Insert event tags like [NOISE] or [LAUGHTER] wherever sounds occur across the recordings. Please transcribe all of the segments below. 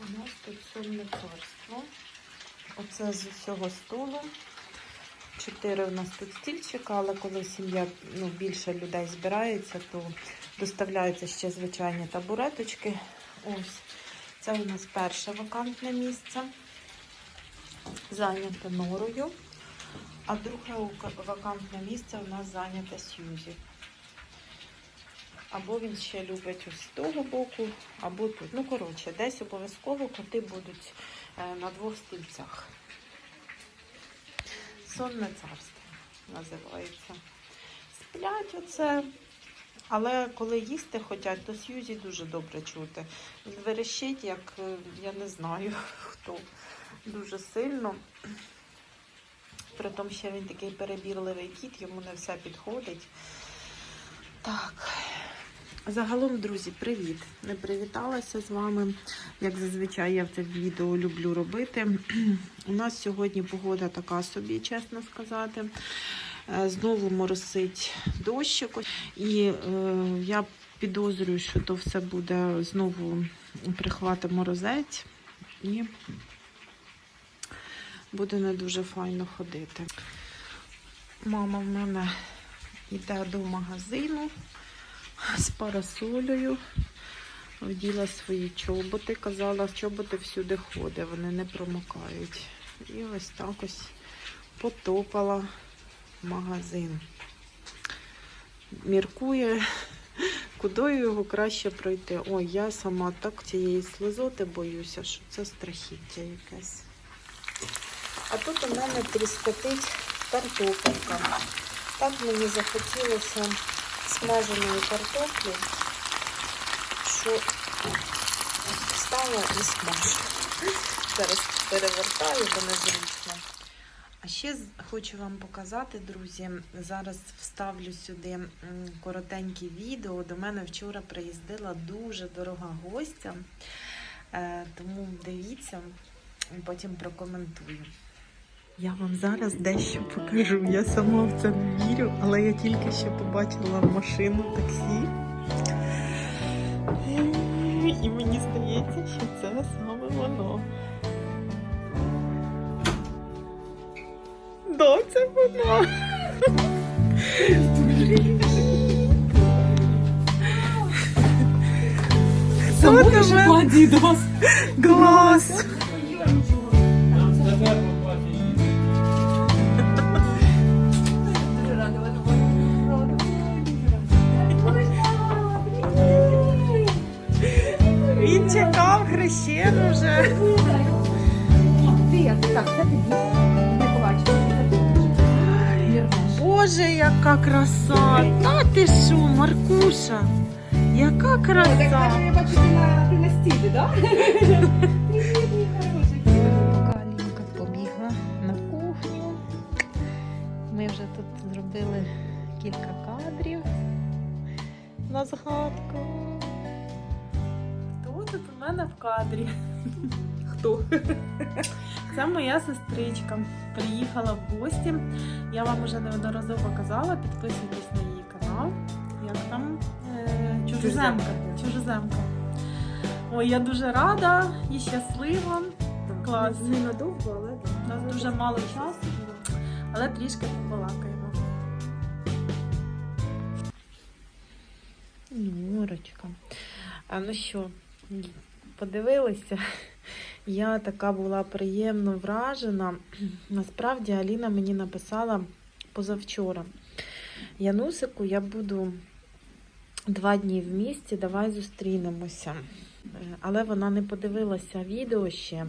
У нас тут сольне царство. Оце з усього столу. Чотири у нас тут стільчика, але коли сім'я ну, більше людей збирається, то доставляються ще звичайні табуреточки. Ось. Це у нас перше вакантне місце. Зайняте норою. А друге вакантне місце у нас зайняте Сьюзі. Або він ще любить ось з того боку, або тут. Ну, коротше, десь обов'язково коти будуть е, на двох стільцях. Сонне царство називається. Сплять оце. Але коли їсти хочуть, то Сьюзі дуже добре чути. Він верещить, як е, я не знаю [LAUGHS] хто. Дуже сильно. Притом ще він такий перебірливий кіт, йому не все підходить. Так. Загалом, друзі, привіт! Не привіталася з вами. Як зазвичай я в це відео люблю робити. У нас сьогодні погода така собі, чесно сказати. Е, Знову моросить дощик. І е, я підозрюю, що то все буде знову прихвати морозець. І буде не дуже файно ходити. Мама в мене йде до магазину з парасолею. Вділа свої чоботи. Казала, чоботи всюди ходить, вони не промокають. І ось так ось потопала магазин. Міркує, куди його краще пройти. Ой, я сама так цієї слизоти боюся, що це страхіття якесь. А тут у мене тріскотить картопелька. Так мені захотілося смаженої картоплі, що встала і смажу. Зараз перевертаю, бо незручно. А ще хочу вам показати, друзі, зараз вставлю сюди коротеньке відео. До мене вчора приїздила дуже дорога гостя, Е, тому дивіться, потім прокоментую. Я вам зараз дещо покажу. Я сама в це не вірю, але я тільки що побачила машину таксі. І мені здається, що це саме воно. Да, це воно. Хто тебе? Так. Миколаївич, Боже, яка краса! Та ти що, Маркуша? Яка краса! Я бачу, ти на стілі, так? В кадрі? [LAUGHS] Хто? Це моя сестричка. Приїхала в гості. Я вам уже неодноразово казала, підписуйтесь на її канал. Як там? Е, Чужоземка. Чужоземка. Ой, я дуже рада і щаслива. Клас. Ненадовго, але У нас дуже мало часу але трішки побалакаємо. Норочка. А ну що, подивилися? [LAUGHS] Я така була приємно вражена. [CLEARS THROAT] Насправді Аліна мені написала позавчора. Янусику, я буду два дні в місті, давай зустрінемося. Але вона не подивилася відео ще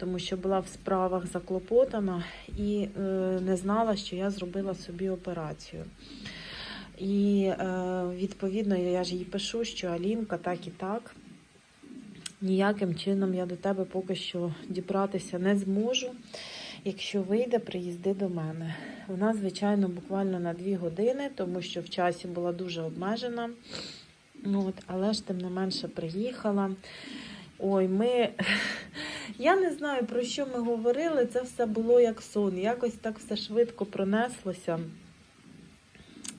тому що була в справах заклопотана і е, не знала, що я зробила собі операцію. І е, відповідно я ж їй пишу, що Алінка так і так. Ніяким чином я до тебе поки що дібратися не зможу. Якщо вийде, приїзди до мене. Вона, звичайно, буквально на дві години, тому що в часі була дуже обмежена. От, але ж тим не менше приїхала. Ой, ми. [LAUGHS] Я не знаю, про що ми говорили. Це все було як сон. Якось так все швидко пронеслося.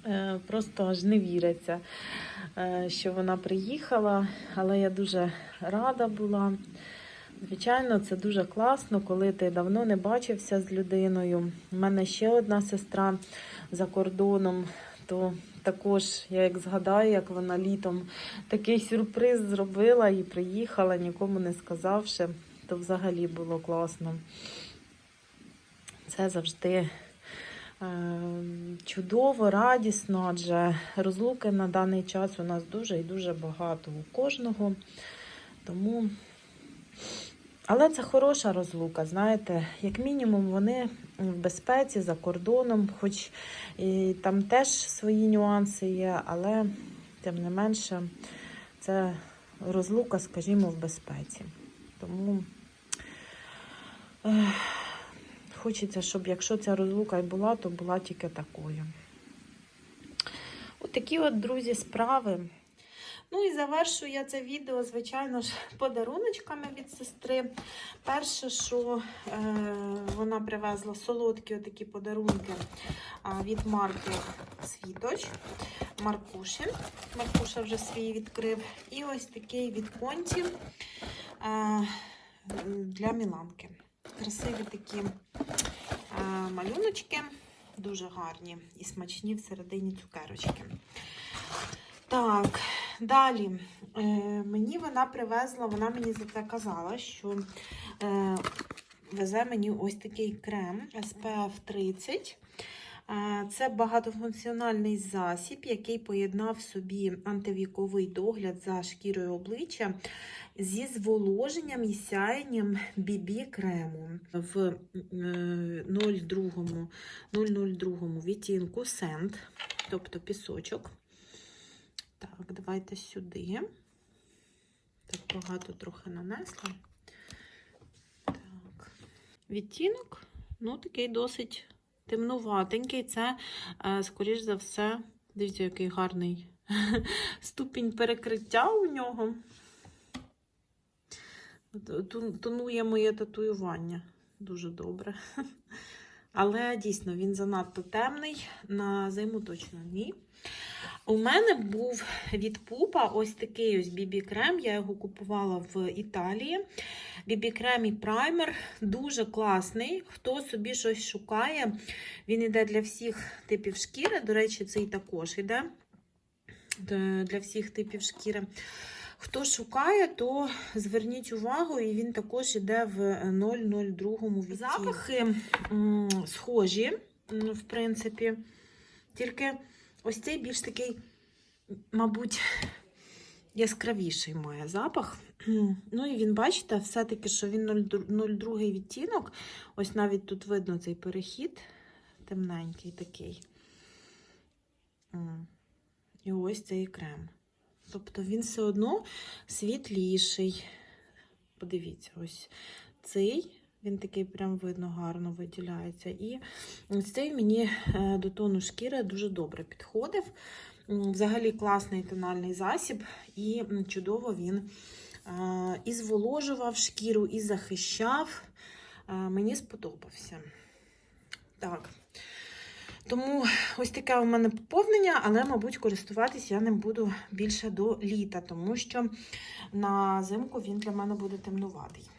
Е, Просто аж не віриться, е, що вона приїхала, але я дуже рада була. Звичайно, це дуже класно, коли ти давно не бачився з людиною. У мене ще одна сестра за кордоном, то також я як згадаю, як вона літом такий сюрприз зробила і приїхала, нікому не сказавши, то взагалі було класно. Це завжди чудово, радісно, адже розлуки на даний час у нас дуже і дуже багато у кожного. Тому але це хороша розлука, знаєте, як мінімум вони в безпеці за кордоном, хоч і там теж свої нюанси є, але тим не менше це розлука, скажімо, в безпеці. Тому хочеться, щоб якщо ця розлука і була, то була тільки такою. Отакі от, друзі, справи. Ну і завершую я це відео, звичайно ж, подаруночками від сестри. Перше, що е, вона привезла солодкі отакі подарунки від марки Світоч. Маркушин. Маркуша вже свій відкрив. І ось такий від конті е, для Міланки. Красиві такі малюночки, дуже гарні і смачні всередині цукерочки. Так, далі. Е, мені вона привезла, вона мені за це казала, що е, везе мені ось такий крем SPF 30. Е, Це багатофункціональний засіб, який поєднав собі антивіковий догляд за шкірою обличчя зі зволоженням і сяєнням BB крему в е, 02, 002 відтінку Сент, тобто пісочок. Так, давайте сюди. Так багато трохи нанесла. Так. Відтінок, ну, такий досить темнуватенький. Це, е, скоріш за все, дивіться, який гарний [LAUGHS] ступінь перекриття у нього. Тонує моє татуювання. Дуже добре. [LAUGHS] Але дійсно він занадто темний. На зиму точно ні. У мене був від пупа ось такий ось бібі-крем. Я його купувала в Італії. Бібі-крем і праймер дуже класний. Хто собі щось шукає, він йде для всіх типів шкіри. До речі, цей також йде е, для всіх типів шкіри. Хто шукає, то зверніть увагу, і він також йде в 002 відтінку. Запахи схожі, в принципі. Тільки ось цей більш такий, мабуть, яскравіший має запах. [CLEARS THROAT] Ну і він, бачите, все-таки, що він 02 відтінок. Ось навіть тут видно цей перехід темненький такий. І ось цей крем. Тобто він все одно світліший. Подивіться, ось цей, він такий прям видно гарно виділяється. І ось цей мені е, до тону шкіри дуже добре підходив. Взагалі класний тональний засіб, і чудово він е, і зволожував шкіру, і захищав. Е, Мені сподобався. Так. Тому ось таке у мене поповнення, але, мабуть, користуватись я ним буду більше до літа, тому що на зимку він для мене буде темнуватий.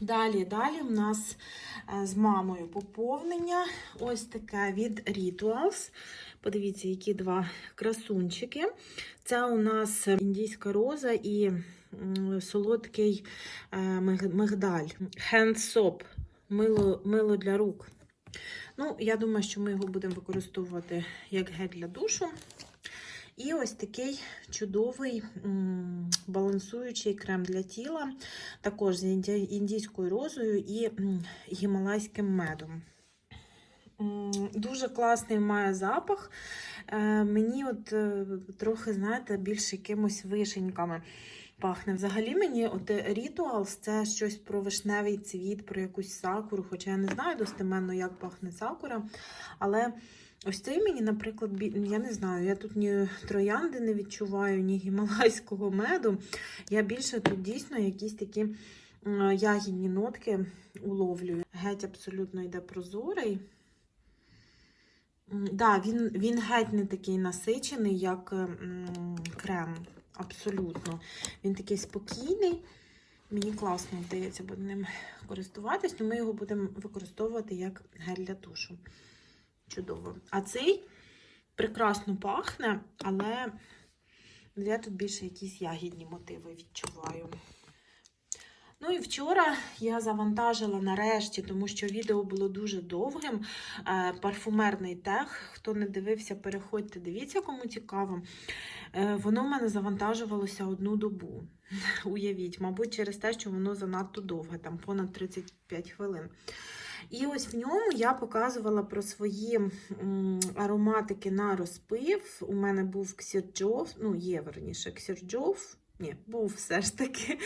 Далі, далі у нас е, з мамою поповнення. Ось таке від Rituals. Подивіться, які два красунчики. Це у нас індійська роза і солодкий е, мигдаль. Hand soap. Мило, мило для рук. Ну, я думаю, що ми його будемо використовувати як гель для душу. І ось такий чудовий балансуючий крем для тіла, також з індійською розою і гімалайським медом. Дуже класний має запах. Е, Мені от е, трохи, знаєте, більше якимось вишеньками пахне. Взагалі мені от Rituals це щось про вишневий цвіт, про якусь сакуру, хоча я не знаю достеменно, як пахне сакура. Але ось цей мені, наприклад, я не знаю, я тут ні троянди не відчуваю, ні гімалайського меду. Я більше тут дійсно якісь такі ягідні нотки уловлюю. Геть абсолютно йде прозорий. Да, він, він геть не такий насичений, як крем. Абсолютно. Він такий спокійний. Мені класно вдається буде ним користуватись, тому ми його будемо використовувати як гель для душу. Чудово. А цей прекрасно пахне, але я тут більше якісь ягідні мотиви відчуваю. Ну і вчора я завантажила нарешті, тому що відео було дуже довгим. е, Парфумерний тех. Хто не дивився, переходьте, дивіться, кому цікаво. Е, Воно в мене завантажувалося одну добу. [LAUGHS] Уявіть, мабуть, через те, що воно занадто довге, там понад 35 хвилин. І ось в ньому я показувала про свої ароматики на розпив. У мене був Ксірджов, ну, є верніше Ксірджов. Ні, був все ж таки.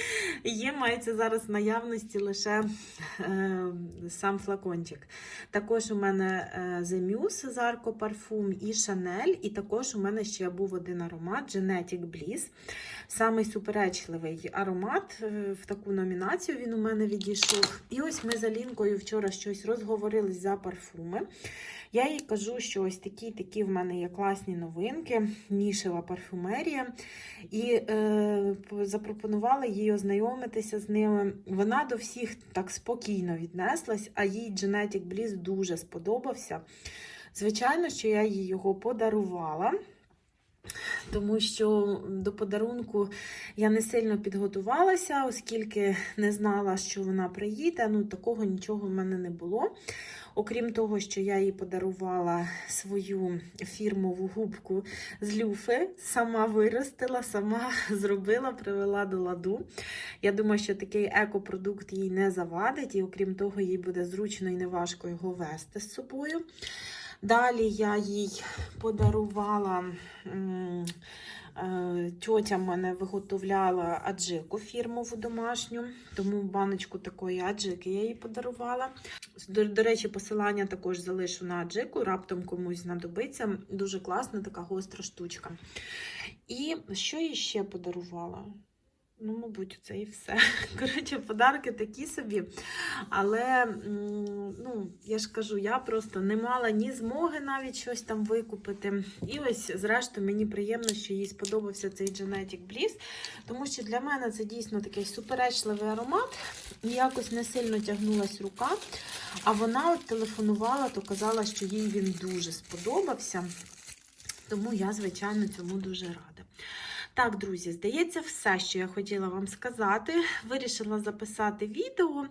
Є, мається зараз в наявності лише е, сам флакончик. Також у мене е, The Muse Зарко парфум і Chanel. І також у мене ще був один аромат Genetic Bliss. Самий суперечливий аромат е, в таку номінацію він у мене відійшов. І ось ми з Алінкою вчора щось розговорились за парфуми. Я їй кажу, що ось такі такі в мене є класні новинки, нішева парфумерія. І е, запропонувала їй ознайомитися з ними. Вона до всіх так спокійно віднеслась, а їй Genetic Bliss дуже сподобався. Звичайно, що я їй його подарувала. Тому що до подарунку я не сильно підготувалася, оскільки не знала, що вона приїде. Ну, такого нічого в мене не було. Окрім того, що я їй подарувала свою фірмову губку з люфи, сама виростила, сама [LAUGHS] зробила, привела до ладу. Я думаю, що такий екопродукт їй не завадить, і окрім того, їй буде зручно і неважко його вести з собою. Далі я їй подарувала. е, Тьотя мене виготовляла аджику фірмову домашню, тому баночку такої аджики я їй подарувала. До, до речі, посилання також залишу на аджику, раптом комусь знадобиться. Дуже класна така гостра штучка. І що я ще подарувала? Ну, мабуть, це і все. [LAUGHS] Коротше, подарки такі собі. Але, ну, я ж кажу, я просто не мала ні змоги навіть щось там викупити. І ось, зрештою, мені приємно, що їй сподобався цей Genetic Bliss, тому що для мене це дійсно такий суперечливий аромат. Якось не сильно тягнулась рука. А вона от телефонувала, то казала, що їй він дуже сподобався. Тому я, звичайно, цьому дуже рада. Так, друзі, здається, все, що я хотіла вам сказати. Вирішила записати відео,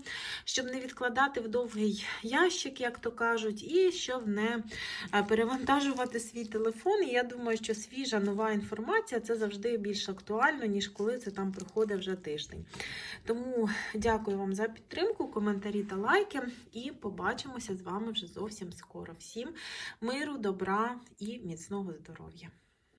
щоб не відкладати в довгий ящик, як то кажуть, і щоб не е, перевантажувати свій телефон. І я думаю, що свіжа нова інформація це завжди більш актуально, ніж коли це там проходить вже тиждень. Тому дякую вам за підтримку, коментарі та лайки. І побачимося з вами вже зовсім скоро. Всім миру, добра і міцного здоров'я!